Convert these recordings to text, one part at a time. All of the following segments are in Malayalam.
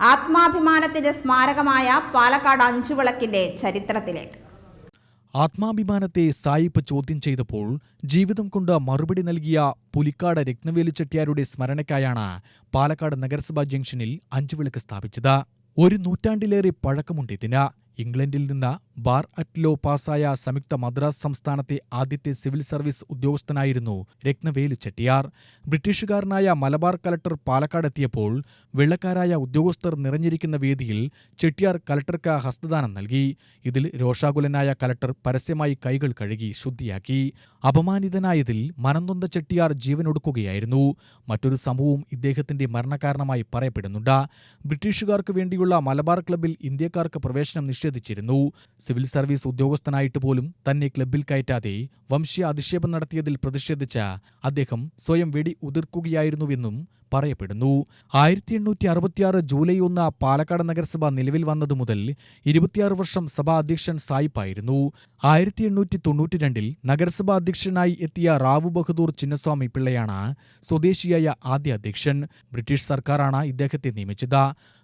ആത്മാഭിമാനത്തിന്റെ സ്മാരകമായ പാലക്കാട് അഞ്ചുവിളക്കിന്റെ ചരിത്രത്തിലേക്ക്. ആത്മാഭിമാനത്തെ സായിപ്പ് ചോദ്യം ചെയ്തപ്പോൾ ജീവിതം കൊണ്ട് മറുപടി നൽകിയ പുലിക്കാട് രത്നവേലു ചെട്ടിയാരുടെ സ്മരണയ്ക്കായാണ് പാലക്കാട് നഗരസഭാ ജംഗ്ഷനിൽ അഞ്ചുവിളക്ക് സ്ഥാപിച്ചത്. ഒരു നൂറ്റാണ്ടിലേറെ പഴക്കമുണ്ട് ഇതിന്. ഇംഗ്ലണ്ടിൽ നിന്ന് ബാർ അറ്റ് ലോ പാസായ സംയുക്ത മദ്രാസ് സംസ്ഥാനത്തെ ആദ്യത്തെ സിവിൽ സർവീസ് ഉദ്യോഗസ്ഥനായിരുന്നു രത്നവേലു ചെട്ടിയാർ. ബ്രിട്ടീഷുകാരനായ മലബാർ കലക്ടർ പാലക്കാടെത്തിയപ്പോൾ വെള്ളക്കാരായ ഉദ്യോഗസ്ഥർ നിറഞ്ഞിരിക്കുന്ന വേദിയിൽ ചെട്ടിയാർ കലക്ടർക്ക് ഹസ്തദാനം നൽകി. ഇതിൽ രോഷാകുലനായ കലക്ടർ പരസ്യമായി കൈകൾ കഴുകി ശുദ്ധിയാക്കി. അപമാനിതനായതിൽ മനംനൊന്ത ചെട്ടിയാർ ജീവനൊടുക്കുകയായിരുന്നു. മറ്റൊരു സംഭവവും ഇദ്ദേഹത്തിന്റെ മരണകാരണമായി പറയപ്പെടുന്നുണ്ട്. ബ്രിട്ടീഷുകാർക്ക് വേണ്ടിയുള്ള മലബാർ ക്ലബിൽ ഇന്ത്യക്കാർക്ക് പ്രവേശനം നിഷേധിച്ചിരുന്നു. സിവിൽ സർവീസ് ഉദ്യോഗസ്ഥനായിട്ട് പോലും തന്നെ ക്ലബ്ബിൽ കയറ്റാതെ വംശീയ അധിക്ഷേപം നടത്തിയതിൽ പ്രതിഷേധിച്ച അദ്ദേഹം സ്വയം വെടി ഉതിർക്കുകയായിരുന്നുവെന്നും പറയപ്പെടുന്നു. ആയിരത്തി എണ്ണൂറ്റി അറുപത്തിയാറ് ജൂലൈ ഒന്ന് പാലക്കാട് നഗരസഭ നിലവിൽ വന്നതു മുതൽ ഇരുപത്തിയാറ് വർഷം സഭാ അധ്യക്ഷൻ സായിപ്പായിരുന്നു. ആയിരത്തി എണ്ണൂറ്റി തൊണ്ണൂറ്റി രണ്ടിൽ നഗരസഭാ അധ്യക്ഷനായി എത്തിയ റാവു ബഹദൂർ ചിന്നസ്വാമി പിള്ളയാണ് സ്വദേശിയായ ആദ്യ അധ്യക്ഷൻ. ബ്രിട്ടീഷ് സർക്കാരാണ് ഇദ്ദേഹത്തെ നിയമിച്ചത്.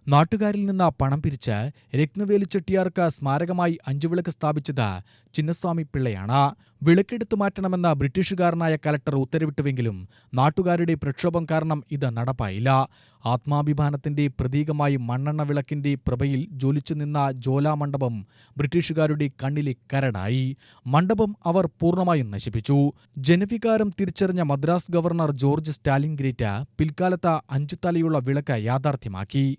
നാട്ടുകാരിൽ നിന്ന് പണം പിരിച്ച് രത്നവേലി ചെട്ടിയാർക്ക് സ്മാരകമായി അഞ്ചുവിളക്ക് സ്ഥാപിച്ചത് ചിന്നസ്വാമി പിള്ളയാണ്. വിളക്കെടുത്തു മാറ്റണമെന്ന ബ്രിട്ടീഷുകാരനായ കലക്ടർ ഉത്തരവിട്ടുവെങ്കിലും നാട്ടുകാരുടെ പ്രക്ഷോഭം കാരണം ഇത് നടപ്പായില്ല. ആത്മാഭിമാനത്തിന്റെ പ്രതീകമായി മണ്ണെണ്ണ വിളക്കിന്റെ പ്രഭയിൽ ജ്വലിച്ചു നിന്ന ജ്വാലാമണ്ഡപം ബ്രിട്ടീഷുകാരുടെ കണ്ണിലെ കരടായി. മണ്ഡപം അവർ പൂർണമായും നശിപ്പിച്ചു. ജനവികാരം തിരിച്ചറിഞ്ഞ Madras governor George Stalin great പിൽക്കാലത്ത് അഞ്ചു തലയുള്ള വിളക്ക് യാഥാർത്ഥ്യമാക്കി.